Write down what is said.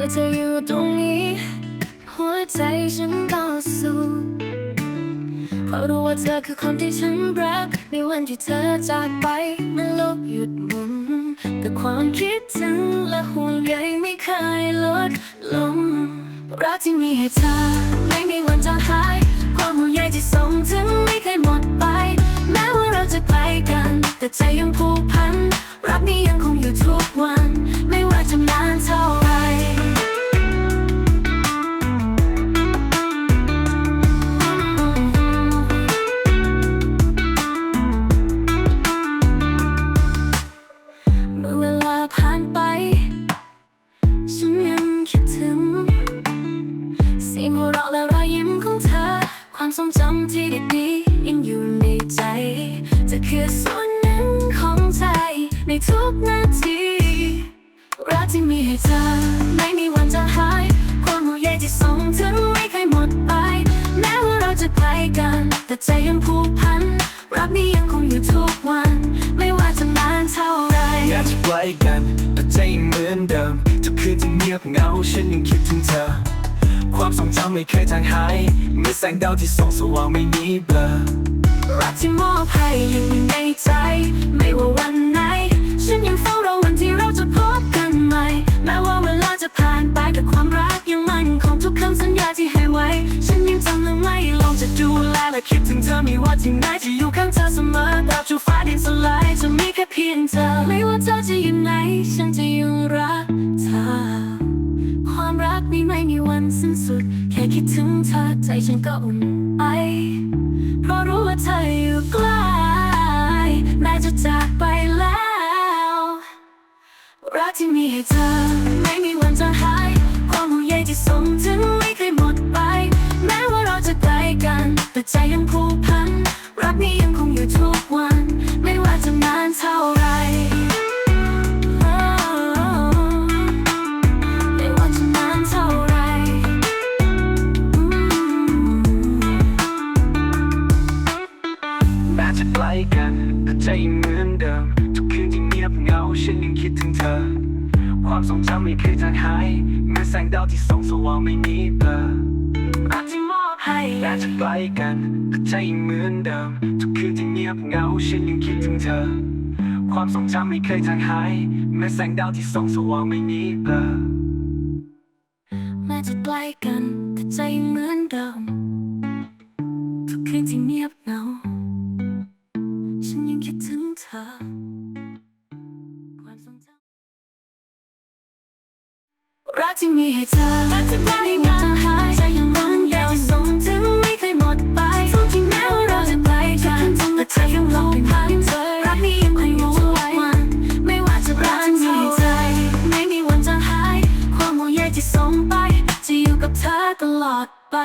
และเธออยู่ตรงนี้ หัวใจฉันก็สู้เพราะรู้ว่าเธอคือคนที่ฉันรัก ในวันที่เธอจากไปเมื่อโลกหยุดหมุน แต่ความคิดถึงและห่วงใยไม่เคยลดลง รักที่มีให้เธอไม่มีวันจางหาย ความห่วงใยที่ส่งถึงไม่เคยหมดไป แม้ว่าเราจะไกลกัน แต่ใจยังผูกพัน รักนี้ยังคงอยู่ งหัวเราะและรอยยิ้มของเธอ ความทรงจำที่ดีๆยังอยู่ในใจจะคือส่วนหนึ่งของใจในทุกนาทีรักที่มีให้เธอไม่มีวันจะหาย ความห่วงใยที่ส่งถึงไม่เคยหมดไป แม้ว่าเราจะไกลกัน แต่ใจยังผูกพัน รักนี้ยังคงอยู่ทุกวัน ไม่ว่าจะนานเท่าไหรอยากจะไกลกันแต่ใจยังเหมือนเดิมทุกคืนที่เงียบเหงาฉันยังคิดถึงเธอ ความทรงจำไม่เคยจางหายเมื่อแสงดาวที่ส่องสว่างไม่มีเบลอรักที่มอบให้ยังอยู่ในใจ ไม่ว่าวันไหน ฉันยังเฝ้ารอวันที่เราจะพบกันใหม่แม้ว่าเวลาจะผ่านไปแต่ความรักยังมั่นคงทุกคำสัญญาที่ให้ไว้ ฉันยังจำและไม่ลงจะดูแลและคิดถึงเธอไม่ว่าที่ไหนจะอยู่ข้างเธอเสมอตราบจนฟ้าดินสลายจะมีแค่เพียงเธอ ไม่ว่าเธอจะอยู่ไหนฉันจะยังรักเธอ นี้ไม่มีวันสิ้นสุด แค่คิดถึงเธอใจฉันก็อุ่นไอ เพราะรู้ว่าเธออยู่ใกล้แม้จะจากไปแล้ว รักที่มีให้เธอ ไม่มีวันจะหาย ความห่วงใยที่ส่งถึงไม่เคยหมดไป แม้ว่าเราจะไกลกัน แต่ใจยังผูกพัน รักนี้ยังคงอยู่ทุกวัน ไม่ว่าจะนานเท่าไร ความทรงจำไม่เคยจางหายเมื่อแสงดาวที่ส่องสว่างไม่มีเบลอรักที่มอบให้แม้จะไกลกันแต่ใจยังเหมือนเดิม ทุกคืนที่เงียบเหงาฉันยังคิดถึงเธอ ความทรงจำไม่เคยจางหายเมื่อแสงดาวที่ส่องสว่างไม่มีเบลอแม้จะไกลกันแต่ใจยังเหมือนเดิม ทุกคืนที่เงียบเหงา กที่มีให้เธอรักที่ไม่มีวันจะหายใจยังร้อนยาวส่งถึงไม่เคยหมดไปทุกที่แม้ว่าเราจะไกลกันแต่ใจยังลงพันเธอรักนี้ยังคงอยู่ทุกวันไม่ว่าจะรักเท่าไรไม่มีวันจะหาย ความห่วงใยที่ส่งไป จะอยู่กับเธอตลอดไป